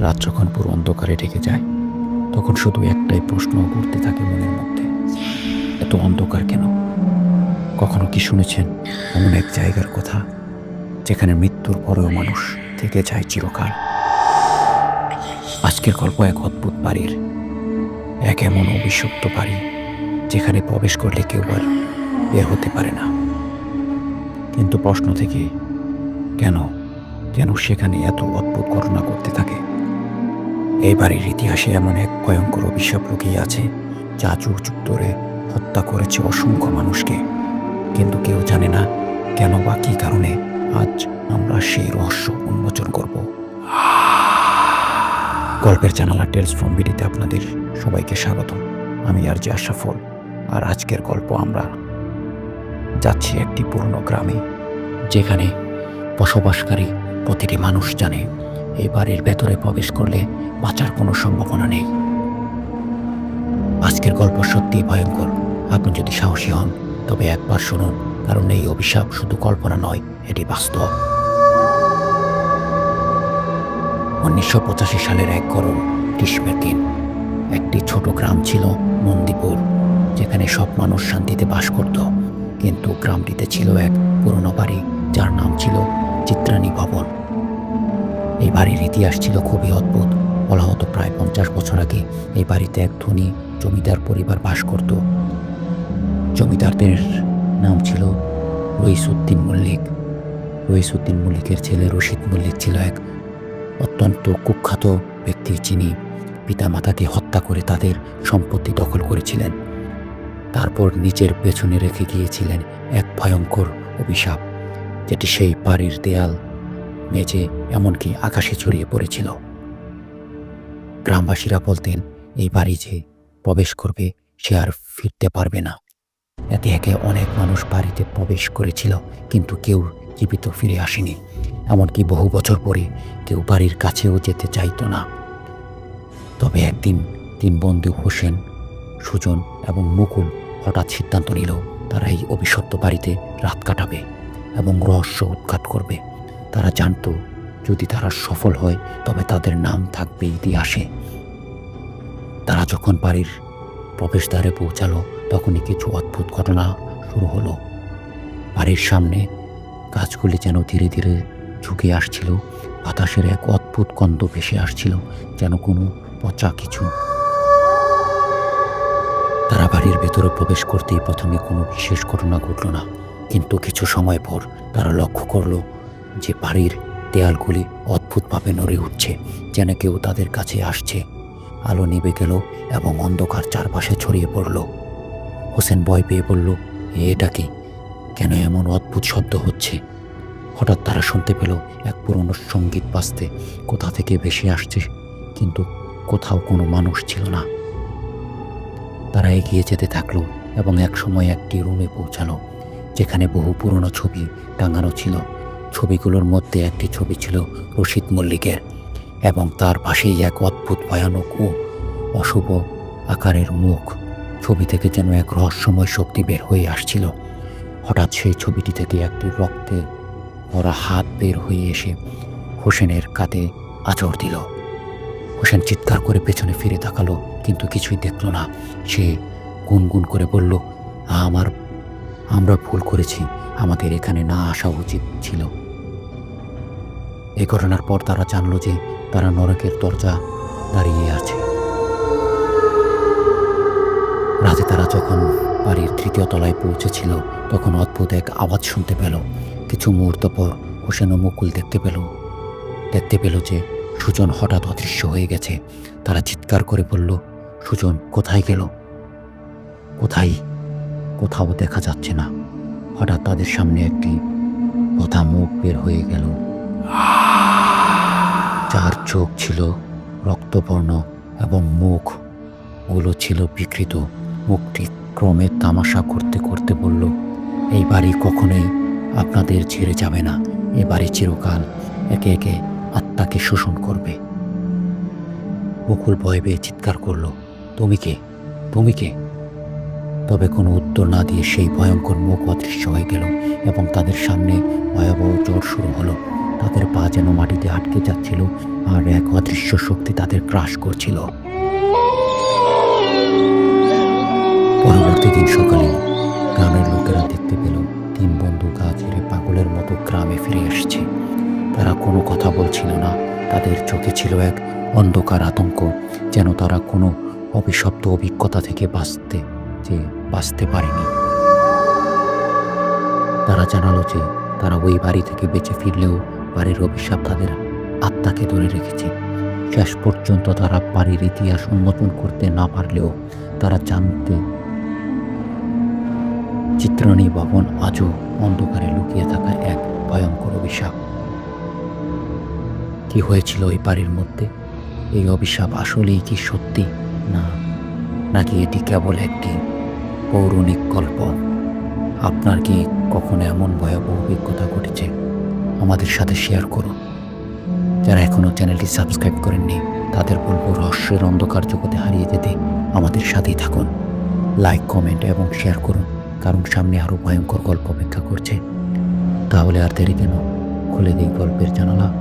রাত যখন পুরো অন্ধকারে ঢেকে যায়, তখন শুধু একটাই প্রশ্ন ঘুরতে থাকে মনের মধ্যে। এত অন্ধকার কেন? কখনো কি শুনেছেন এমন এক জায়গার কথা, যেখানে মৃত্যুর পরেও মানুষ থেকে যায় চিরকাল? আজকের গল্প এক অদ্ভুত বাড়ির, এক এমন অভিশপ্ত বাড়ি, যেখানে প্রবেশ করলে কেউ আর বের হতে পারে না। কিন্তু প্রশ্ন থেকে, কেন কেন সেখানে এত অদ্ভুত ঘটনা করতে থাকে। এই বাড়ির ইতিহাসে এমন এক ভয়ঙ্কর অভিশাপ লুকিয়ে আছে, যা যুগ ধরে হত্যা করেছে অসংখ্য মানুষকে। কিন্তু কেউ জানে না কেন বা কী কারণে আজ আমরা সেই রহস্য উন্মোচন করব। গল্পের জানালা টেলস ফ্রম বিডিতে আপনাদের সবাইকে স্বাগত আমি আর যে আশাফল, আর আজকের গল্প আমরা যাচ্ছি একটি পুরনো গ্রামে, যেখানে বসবাসকারী প্রতিটি মানুষ জানে এই বাড়ির ভেতরে প্রবেশ করলে বাঁচার কোনো সম্ভাবনা নেই। আজকের গল্প সত্যিই ভয়ঙ্কর। আপনি যদি সাহসী হন, তবে একবার শুনুন, কারণ এই অভিশাপ শুধু কল্পনা নয়, এটি বাস্তব। উনিশশো পঁচাশি সালের এক গরম গ্রীষ্মের দিন। একটি ছোট গ্রাম ছিল মন্দিপুর, যেখানে সব মানুষ শান্তিতে বাস করত। কিন্তু গ্রামটিতে ছিল এক পুরনো বাড়ি, যার নাম ছিল চিত্রাণী ভবন। এই বাড়ির ইতিহাস ছিল খুবই অদ্ভুত। বলা হতো প্রায় পঞ্চাশ বছর আগে এই বাড়িতে এক ধনী জমিদার পরিবার বাস করত। জমিদারদের নাম ছিল রইসুদ্দিন মল্লিক। রইসুদ্দিন মল্লিকের ছেলে রশিদ মল্লিক ছিল এক অত্যন্ত কুখ্যাত ব্যক্তি, যিনি পিতামাতাকে হত্যা করে তাদের সম্পত্তি দখল করেছিলেন। তারপর নিজের পেছনে রেখে গিয়েছিলেন এক ভয়ঙ্কর অভিশাপ। যেটি সেই বাড়ির দেয়াল, মেঝে এমনকি আকাশে ছড়িয়ে পড়েছিল। গ্রামবাসীরা বলতেন, এই বাড়ি যে প্রবেশ করবে, সে আর ফিরতে পারবে না। এতে একে অনেক মানুষ বাড়িতে প্রবেশ করেছিল, কিন্তু কেউ জীবিত ফিরে আসেনি। এমনকি বহু বছর পরে কেউ বাড়ির কাছেও যেতে চাইতো না। তবে একদিন তিন বন্ধু হোসেন, সুজন এবং মুকুল হঠাৎ সিদ্ধান্ত নিল, তারা এই অভিশপ্ত বাড়িতে রাত কাটাবে। এবং রহস্য উদ্ঘাট করবে। তারা জানতো, যদি তারা সফল হয়, তবে তাদের নাম থাকবে ইতিহাসে। তারা যখন বাড়ির প্রবেশদ্বারে পৌঁছালো, তখনই কিছু অদ্ভুত ঘটনা শুরু হলো। বাড়ির সামনে গাছগুলি যেন ধীরে ধীরে ঝুঁকে আসছিল, বাতাসের এক অদ্ভুত গন্ধ ভেসে আসছিল, যেন কোনো পচা কিছু। তারা বাড়ির ভেতরে প্রবেশ করতেই প্রথমে কোনো বিশেষ ঘটনা ঘটল না। কিন্তু কিছু সময় পর তারা লক্ষ্য করল যে বাড়ির দেয়ালগুলি অদ্ভুতভাবে নড়ে উঠছে, যেন কেউ তাদের কাছে আসছে। আলো নিভে গেল এবং অন্ধকার চারপাশে ছড়িয়ে পড়ল। হোসেন ভয় পেয়ে বলল এটা কি? কেন এমন অদ্ভুত শব্দ হচ্ছে? হঠাৎ তারা শুনতে পেল এক পুরনো সংগীত বাজতে, কোথা থেকে ভেসে আসছে? কিন্তু কোথাও কোনো মানুষ ছিল না। তারা এগিয়ে যেতে থাকল এবং এক সময় একটি রুমে পৌঁছালো। যেখানে বহু পুরনো ছবি টাঙানো ছিল। ছবিগুলোর মধ্যে একটি ছবি ছিল রশিদ মল্লিকের এবং তার পাশেই এক অদ্ভুত ভয়ানক ও অশুভ আকারের মুখ। ছবি থেকে যেন এক রহস্যময় শক্তি বের হয়ে আসছিল। হঠাৎ সেই ছবিটি থেকে একটি রক্তে ভরা হাত বের হয়ে এসে হোসেনের কাঁধে আচর দিল। হোসেন চিৎকার করে পেছনে ফিরে তাকালো, কিন্তু কিছুই দেখল না। সে গুনগুন করে বলল, আমার আমরা ভুল করেছি। আমাদের এখানে না আসা উচিত ছিল। এ ঘটনার পর তারা জানলো যে তারা নরকের দরজা দাঁড়িয়ে আছে। রাতে তারা যখন বাড়ির তৃতীয় তলায় পৌঁছেছিল, তখন অদ্ভুত এক আওয়াজ শুনতে পেল। কিছু মুহূর্ত পর হোসেন ও মুকুল দেখতে পেল। দেখতে পেল যে সুজন হঠাৎ অদৃশ্য হয়ে গেছে। তারা চিৎকার করে বলল, সুজন, কোথায় গেল? কোথায়? কোথাও দেখা যাচ্ছে না। হঠাৎ তাদের সামনে একটি কথা মুখ বের হয়ে গেল। যার চোখ ছিল রক্তবর্ণ এবং মুখ ওগুলো ছিল বিকৃত। মুখটি ক্রমে তামাশা করতে করতে বলল, এই বাড়ি কখনোই আপনাদের ছেড়ে যাবে না। এ বাড়ি চিরকাল একে একে আত্মাকে শোষণ করবে। বকুল ভয় পেয়ে চিৎকার করল, তুমি কে? তুমি কে? তবে কোনো উত্তর না দিয়ে সেই ভয়ঙ্কর মুখ অদৃশ্য হয়ে গেল এবং তাদের সামনে ভয়াবহ জ্বর শুরু হলো। তাদের পা যেন মাটিতে আটকে যাচ্ছিল আর এক অদৃশ্য শক্তি তাদের গ্রাস করছিল। পরবর্তী দিন সকালে গ্রামের লোকেরা দেখতে পেল তিন বন্ধু গা ছেড়ে পাগলের মতো গ্রামে ফিরে এসেছে। তারা কোনো কথা বলছিল না। তাদের চোখে ছিল এক অন্ধকার আতঙ্ক, যেন তারা কোনো অভিশপ্ত অভিজ্ঞতা থেকে বাঁচতে যে বাঁচতে পারেনি। তারা জানালো যে তারা ওই বাড়ি থেকে বেঁচে ফিরলেও বাড়ির অভিশাপ তাদের আত্মাকে ধরে রেখেছে। শেষ পর্যন্ত তারা বাড়ির ইতিহাস উন্মোচন করতে না পারলেও তারা জানতে চিত্রাণী ভবন আজও অন্ধকারে লুকিয়ে থাকা এক ভয়ঙ্কর অভিশাপ। কি হয়েছিল ওই বাড়ির মধ্যে? এই অভিশাপ আসলেই কি সত্যি? না, নাকি এটি কেবল একটি পৌরাণিক গল্প। আপনার কি কখনো এমন ভয়াবহ অভিজ্ঞতা ঘটেছে? আমাদের সাথে শেয়ার করুন। যারা এখনও চ্যানেলটি সাবস্ক্রাইব করেননি, তাদের বলব রহস্যের অন্ধকার জগতে হারিয়ে যেতে আমাদের সাথেই থাকুন। লাইক কমেন্ট এবং শেয়ার করুন, কারণ সামনে আরও ভয়ঙ্কর গল্প অপেক্ষা করছে। তাহলে আর দেরি কেন? খুলে দিই গল্পের জানালা।